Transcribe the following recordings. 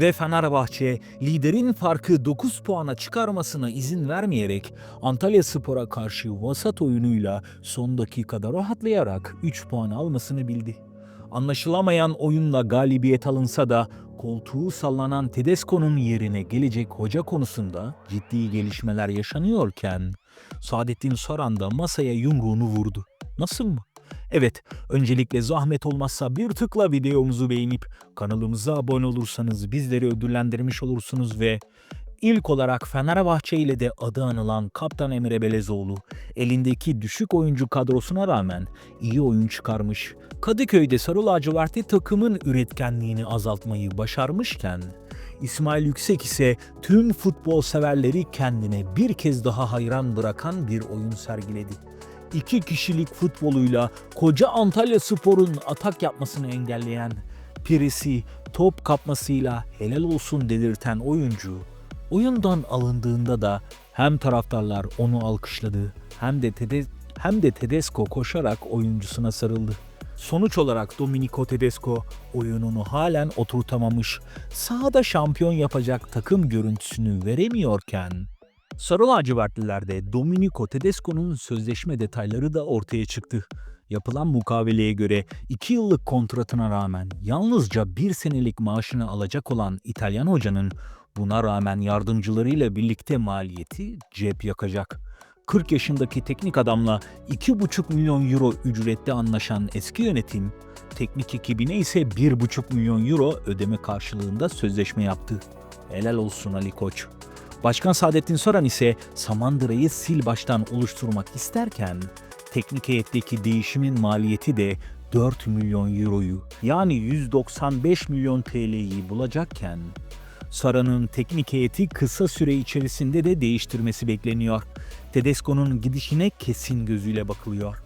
Ve Fenerbahçe liderin farkı 9 puana çıkarmasına izin vermeyerek Antalya Spor'a karşı vasat oyunuyla son dakikada rahatlayarak 3 puan almasını bildi. Anlaşılamayan oyunla galibiyet alınsa da koltuğu sallanan Tedesco'nun yerine gelecek hoca konusunda ciddi gelişmeler yaşanıyorken Saadettin Saran da masaya yumruğunu vurdu. Nasıl mı? Evet, öncelikle zahmet olmazsa bir tıkla videomuzu beğenip kanalımıza abone olursanız bizleri ödüllendirmiş olursunuz ve ilk olarak Fenerbahçe ile de adı anılan Kaptan Emre Belezoğlu elindeki düşük oyuncu kadrosuna rağmen iyi oyun çıkarmış. Kadıköy'de Sarı Lacivertli takımın üretkenliğini azaltmayı başarmışken İsmail Yüksek ise tüm futbol severleri kendine bir kez daha hayran bırakan bir oyun sergiledi. İki kişilik futboluyla koca Antalya Spor'un atak yapmasını engelleyen, pirisi top kapmasıyla helal olsun delirten oyuncu, oyundan alındığında da hem taraftarlar onu alkışladı hem de Tede hem de Tedesco koşarak oyuncusuna sarıldı. Sonuç olarak Domenico Tedesco oyununu halen oturtamamış, sahada şampiyon yapacak takım görüntüsünü veremiyorken, Sarı lacivertlilerde Domenico Tedesco'nun sözleşme detayları da ortaya çıktı. Yapılan mukaveleye göre 2 yıllık kontratına rağmen yalnızca 1 senelik maaşını alacak olan İtalyan hocanın buna rağmen yardımcılarıyla birlikte maliyeti cep yakacak. 40 yaşındaki teknik adamla 2,5 milyon euro ücrette anlaşan eski yönetim, teknik ekibine ise 1,5 milyon euro ödeme karşılığında sözleşme yaptı. Helal olsun Ali Koç. Başkan Saadettin Saran ise Samandıra'yı sil baştan oluşturmak isterken teknik heyetteki değişimin maliyeti de 4 milyon euroyu yani 195 milyon TL'yi bulacakken Sara'nın teknik heyeti kısa süre içerisinde de değiştirmesi bekleniyor. Tedesco'nun gidişine kesin gözüyle bakılıyor.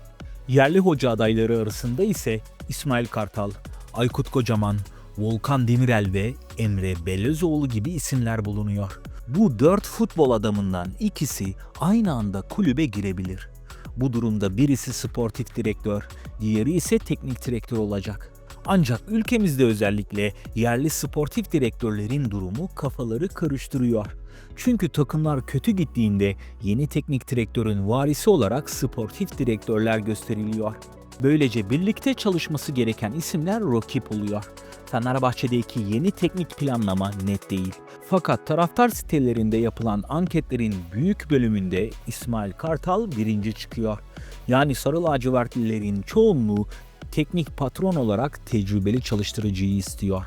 Yerli hoca adayları arasında ise İsmail Kartal, Aykut Kocaman, Volkan Demirel ve Emre Belözoğlu gibi isimler bulunuyor. Bu dört futbol adamından ikisi aynı anda kulübe girebilir. Bu durumda birisi sportif direktör, diğeri ise teknik direktör olacak. Ancak ülkemizde özellikle yerli sportif direktörlerin durumu kafaları karıştırıyor. Çünkü takımlar kötü gittiğinde yeni teknik direktörün varisi olarak sportif direktörler gösteriliyor. Böylece birlikte çalışması gereken isimler rakip oluyor. Fenerbahçe'deki yeni teknik planlama net değil. Fakat taraftar sitelerinde yapılan anketlerin büyük bölümünde İsmail Kartal birinci çıkıyor. Yani sarı lacivertlilerin çoğunluğu teknik patron olarak tecrübeli çalıştırıcıyı istiyor.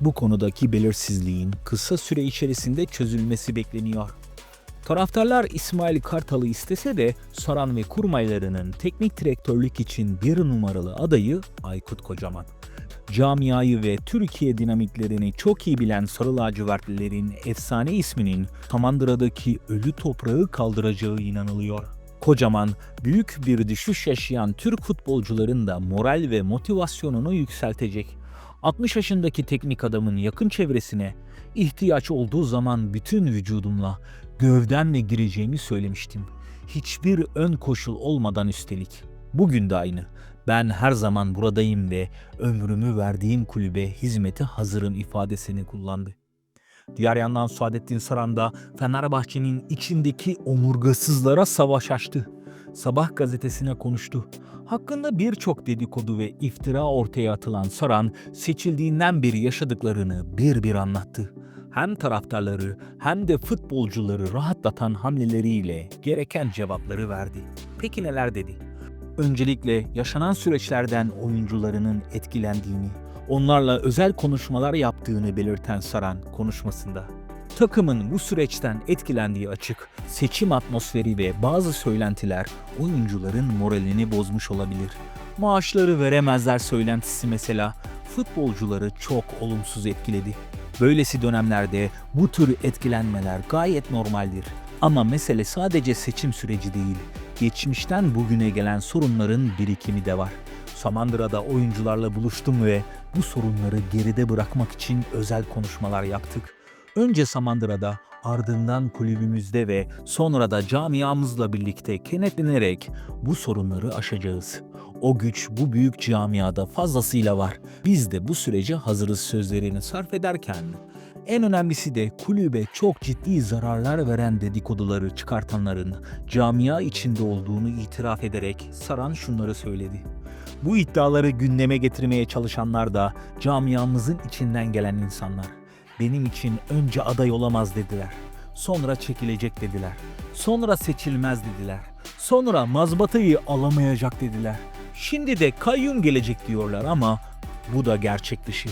Bu konudaki belirsizliğin kısa süre içerisinde çözülmesi bekleniyor. Taraftarlar İsmail Kartal'ı istese de Saran ve kurmaylarının teknik direktörlük için bir numaralı adayı Aykut Kocaman. Camiayı ve Türkiye dinamiklerini çok iyi bilen Sarı Lacivertlilerin efsane isminin Samandıra'daki ölü toprağı kaldıracağı inanılıyor. Kocaman, büyük bir düşüş yaşayan Türk futbolcuların da moral ve motivasyonunu yükseltecek. 60 yaşındaki teknik adamın yakın çevresine ihtiyaç olduğu zaman bütün vücudumla, gövdemle gireceğimi söylemiştim. Hiçbir ön koşul olmadan üstelik. Bugün de aynı. Ben her zaman buradayım ve ömrümü verdiğim kulübe hizmete hazırım ifadesini kullandı. Diğer yandan Saadettin Saran da Fenerbahçe'nin içindeki omurgasızlara savaş açtı. Sabah gazetesine konuştu. Hakkında birçok dedikodu ve iftira ortaya atılan Saran seçildiğinden beri yaşadıklarını bir bir anlattı. Hem taraftarları hem de futbolcuları rahatlatan hamleleriyle gereken cevapları verdi. Peki neler dedi? Öncelikle yaşanan süreçlerden oyuncularının etkilendiğini, onlarla özel konuşmalar yaptığını belirten Saran konuşmasında. Takımın bu süreçten etkilendiği açık, seçim atmosferi ve bazı söylentiler oyuncuların moralini bozmuş olabilir. Maaşları veremezler söylentisi mesela futbolcuları çok olumsuz etkiledi. Böylesi dönemlerde bu tür etkilenmeler gayet normaldir. Ama mesele sadece seçim süreci değil, geçmişten bugüne gelen sorunların birikimi de var. Samandıra'da oyuncularla buluştum ve bu sorunları geride bırakmak için özel konuşmalar yaptık. Önce Samandıra'da, ardından kulübümüzde ve sonra da camiamızla birlikte kenetlenerek bu sorunları aşacağız. O güç bu büyük camiada fazlasıyla var. Biz de bu sürece hazırız sözlerini sarf ederken En önemlisi de kulübe çok ciddi zararlar veren dedikoduları çıkartanların camia içinde olduğunu itiraf ederek Saran şunları söyledi. Bu iddiaları gündeme getirmeye çalışanlar da camiamızın içinden gelen insanlar. Benim için önce aday olamaz dediler. Sonra çekilecek dediler. Sonra seçilmez dediler. Sonra mazbatayı alamayacak dediler. Şimdi de kayyum gelecek diyorlar ama bu da gerçek dışı.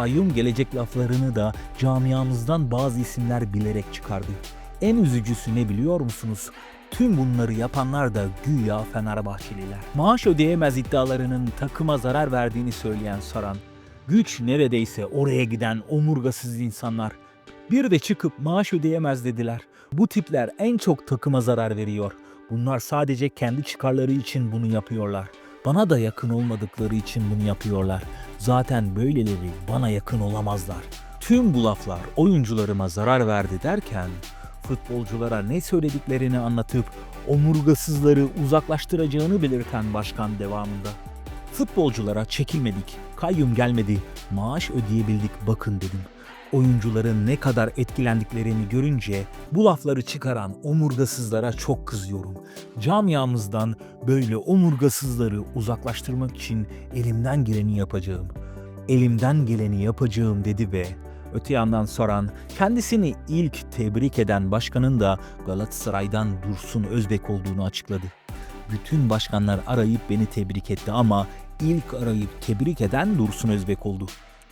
Kayyum gelecek laflarını da camiamızdan bazı isimler bilerek çıkardı. En üzücüsü ne biliyor musunuz? Tüm bunları yapanlar da güya Fenerbahçeliler. Maaş ödeyemez iddialarının takıma zarar verdiğini söyleyen Saran, güç neredeyse oraya giden omurgasız insanlar. Bir de çıkıp maaş ödeyemez dediler. Bu tipler en çok takıma zarar veriyor. Bunlar sadece kendi çıkarları için bunu yapıyorlar. Bana da yakın olmadıkları için bunu yapıyorlar. Zaten böyleleri bana yakın olamazlar. Tüm bu laflar oyuncularıma zarar verdi derken futbolculara ne söylediklerini anlatıp omurgasızları uzaklaştıracağını belirten başkan devamında. Futbolculara çekilmedik, kayyum gelmedi, maaş ödeyebildik bakın dedim. Oyuncuların ne kadar etkilendiklerini görünce bu lafları çıkaran omurgasızlara çok kızıyorum. Camiamızdan böyle omurgasızları uzaklaştırmak için elimden geleni yapacağım. Elimden geleni yapacağım dedi ve öte yandan soran kendisini ilk tebrik eden başkanın da Galatasaray'dan Dursun Özbek olduğunu açıkladı. Bütün başkanlar arayıp beni tebrik etti ama ilk arayıp tebrik eden Dursun Özbek oldu.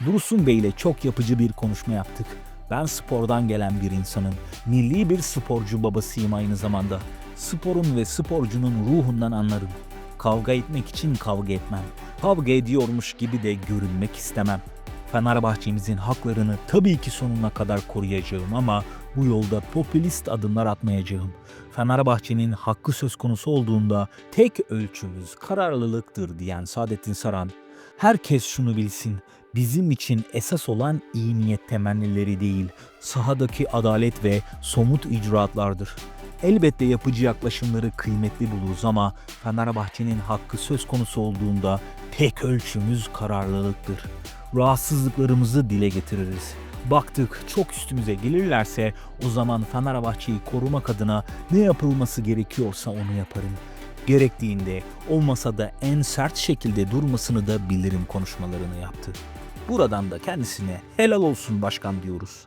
Dursun Bey ile çok yapıcı bir konuşma yaptık. Ben spordan gelen bir insanım. Milli bir sporcu babasıyım aynı zamanda. Sporun ve sporcunun ruhundan anlarım. Kavga etmek için kavga etmem. Kavga ediyormuş gibi de görünmek istemem. Fenerbahçe'mizin haklarını tabii ki sonuna kadar koruyacağım ama bu yolda popülist adımlar atmayacağım. Fenerbahçe'nin hakkı söz konusu olduğunda tek ölçümüz kararlılıktır diyen Saadettin Saran, herkes şunu bilsin, bizim için esas olan iyi niyet temennileri değil, sahadaki adalet ve somut icraatlardır. Elbette yapıcı yaklaşımları kıymetli buluruz ama Fenerbahçe'nin hakkı söz konusu olduğunda tek ölçümüz kararlılıktır. Rahatsızlıklarımızı dile getiririz. Baktık çok üstümüze gelirlerse o zaman Fenerbahçe'yi korumak adına ne yapılması gerekiyorsa onu yaparım. Gerektiğinde o masada en sert şekilde durmasını da bilirim konuşmalarını yaptı. Buradan da kendisine helal olsun başkan diyoruz.